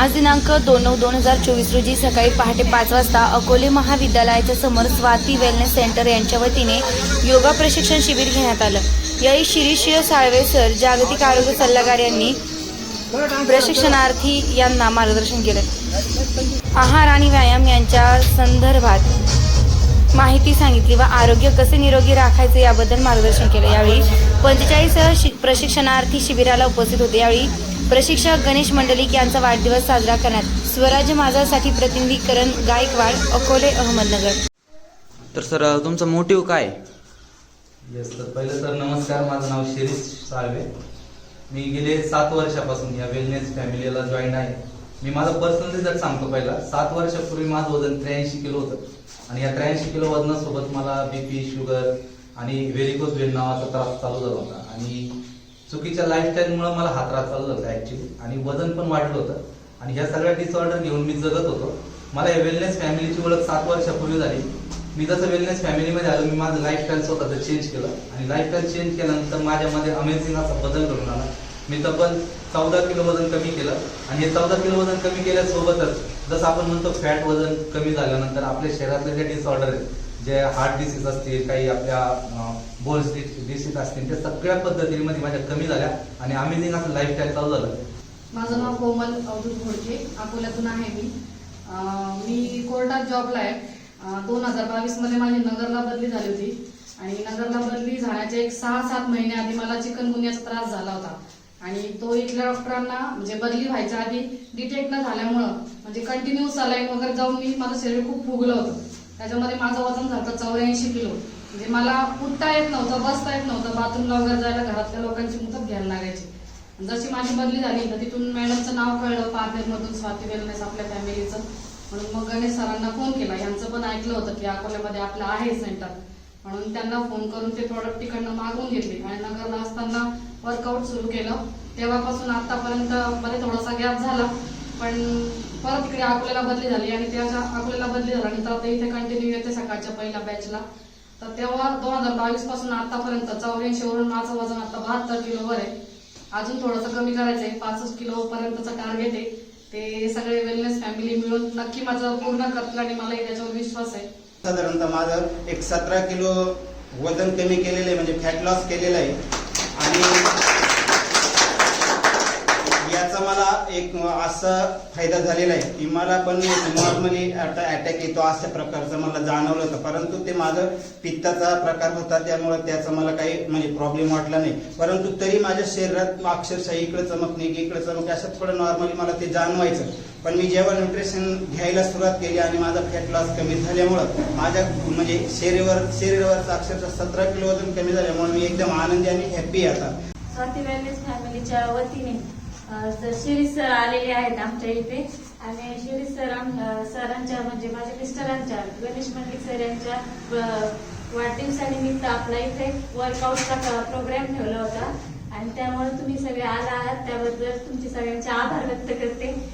आज दिनांक दोन नऊ दोन हजार चोवीस रोजी सकाळी पहाटे पाच वाजता अकोले महाविद्यालयाच्या समोर स्वाती वेलनेस सेंटर यांच्या वतीने योगा प्रशिक्षण शिबिर घेण्यात आलं. यावेळी शिरीष साळवे सर जागतिक आरोग्य सल्लागार यांनी प्रशिक्षणार्थी यांना मार्गदर्शन केलं. आहार आणि व्यायाम यांच्या संदर्भात माहिती सांगितली व आरोग्य कसे निरोगी राखायचे याबद्दल मार्गदर्शन केलं. यावेळी पंचेचाळीस शि प्रशिक्षणार्थी शिबिराला उपस्थित होते. यावेळी प्रशिक्षक गणेश मंडलिक यांचा वाढदिवस साजरा करण्यात स्वराज्य माझासाठी प्रतिनिधी करण गायकवाड अकोले अहमदनगर. तर सर तुमचा मोटिव्ह काय? येस तर पहिलं तर नमस्कार. माझं नाव शिरीष साळवे. मी गेले सात वर्षापासून या वेलनेस फॅमिलीला जॉईन आहे. मी माझा पर्सनल रिझल्ट सांगतो पहिला. सात वर्षापूर्वी माझं वजन त्र्याऐंशी किलो होतं. आणि या त्र्याऐंशी किलो वजनासोबत मला बीपी शुगर आणि व्हेरिकोज वेन नावाचा त्रास चालू झाला होता. आणि चुकीच्या लाईफस्टाईलमुळे मला हा त्रास चालू झाला ॲक्च्युली आणि वजन पण वाढलं होतं. आणि ह्या सगळ्या डिसऑर्डर घेऊन मी जगत होतो. मला या वेलनेस फॅमिलीची ओळख सात वर्षापूर्वी झाली. मी जसं वेलनेस फॅमिलीमध्ये आलो मी माझं लाईफस्टाईल स्वतःचं चेंज केलं. आणि लाईफस्टाईल चेंज केल्यानंतर माझ्यामध्ये अमेझिंग असा बदल घडून आला. मी तब्बल चौदा किलो वजन कमी केलं. आणि हे चौदा किलो वजन कमी केल्यासोबतच जसं आपण म्हणतो फॅट वजन कमी झाल्यानंतर आपल्या शरीरातले जे डिसऑर्डर आहेत जे हार्ट डिसीज असतील काही आपल्या बोल्स डिसीज असतील त्या सगळ्या पद्धतीमध्ये माझ्या कमी झाल्या आणि अमेझिंग असं लाईफस्टाईल चालू झालं. माझं नाव कोमल अवधूत घोडके अकोल्यातून आहे मी. मी कोर्टात जॉबला आहे. दोन हजार बावीसमध्ये माझी नगरला बदली झाली होती. आणि नगरला बदली झाल्याच्या एक सहा सात महिने आधी मला चिकनगुन्याचा त्रास झाला होता. आणि तो इथल्या डॉक्टरांना म्हणजे बदली व्हायच्या आधी डिटेक्ट न झाल्यामुळं म्हणजे कंटिन्यू सलाईन वगैरे जाऊन मी माझं शरीर खूप फुगलं होतं. त्याच्यामध्ये माझं वजन झालं चौऱ्याऐंशी किलो. म्हणजे मला उठता येत नव्हतं बसता येत नव्हतं बाथरूमला वगैरे जायला घरातल्या लोकांची मुदत घ्यायला लागायची. जशी माझी बदली झाली तर तिथून मॅडमचं नाव कळलं पारनेरमधून स्वाती वेलनेस आपल्या फॅमिलीचं म्हणून मग गणेश सरांना फोन केला. यांचं पण ऐकलं होतं की अकोल्यामध्ये आपलं आहे सेंटर म्हणून त्यांना फोन करून ते प्रॉडक्ट तिकडनं मागवून घेतले. आणि नगरला असताना वर्कआउट सुरू केलं. तेव्हापासून आतापर्यंत मध्ये थोडासा गॅप झाला. पण परत इकडे अकोल्याला बदली झाली आणि त्याच्या अकोल्याला बदली झाल्यानंतर आता इथे कंटिन्यू येते सकाळच्या पहिल्या बॅचला तर तेव्हा दोन हजार बावीसपासून आतापर्यंत चौऱ्याऐंशी वरून माझं वजन आता बहात्तर किलोवर आहे. अजून थोडंसं कमी करायचंय. पासष्ट किलो पर्यंतचं टार्गेट आहे. ते सगळे वेलनेस फॅमिली मिळून नक्की माझं पूर्ण करतील आणि मलाही त्याच्यावर विश्वास आहे. साधारणतः माझं एक सतरा किलो वजन कमी केलेलं आहे म्हणजे फॅट लॉस केलेलं आहे. आणि याचा मला असा फायदा झालेला आहे की मला पण नॉर्मली अटॅक येतो अशा प्रकारचं मला जाणवलं होतं. परंतु ते माझं पित्ताचा प्रकार होता त्यामुळे त्याचा मला काही म्हणजे प्रॉब्लेम वाटला नाही. परंतु तरी माझ्या शरीरात अक्षरशः इकडे चमक नाही की इकडे चमक असं थोडं नॉर्मली मला ते जाणवायचं. पण मी जेव्हा न्यूट्रिशन घ्यायला सुरुवात केली आणि माझा फॅट लॉस कमी झाल्यामुळं माझ्या म्हणजे शरीरावर शरीरावरचं अक्षरशः सतरा किलो वजन कमी झाल्यामुळे मी एकदम आनंदी आणि हॅप्पी आता. स्वाती वेलनेस फॅमिलीच्या वतीने सर शिरीष सर आलेले आहेत आमच्या इथे. आणि शिरीष सर आम- सरांच्या म्हणजे माझ्या मिस्टरांच्या गणेश मंडिक सर यांच्या वाढदिवसानिमित्त आपला इथे वर्कआउटचा प्रोग्राम ठेवला होता. आणि त्यामुळे तुम्ही सगळे आला आहात. त्याबद्दल तुमचे सगळ्यांचे आभार व्यक्त करते.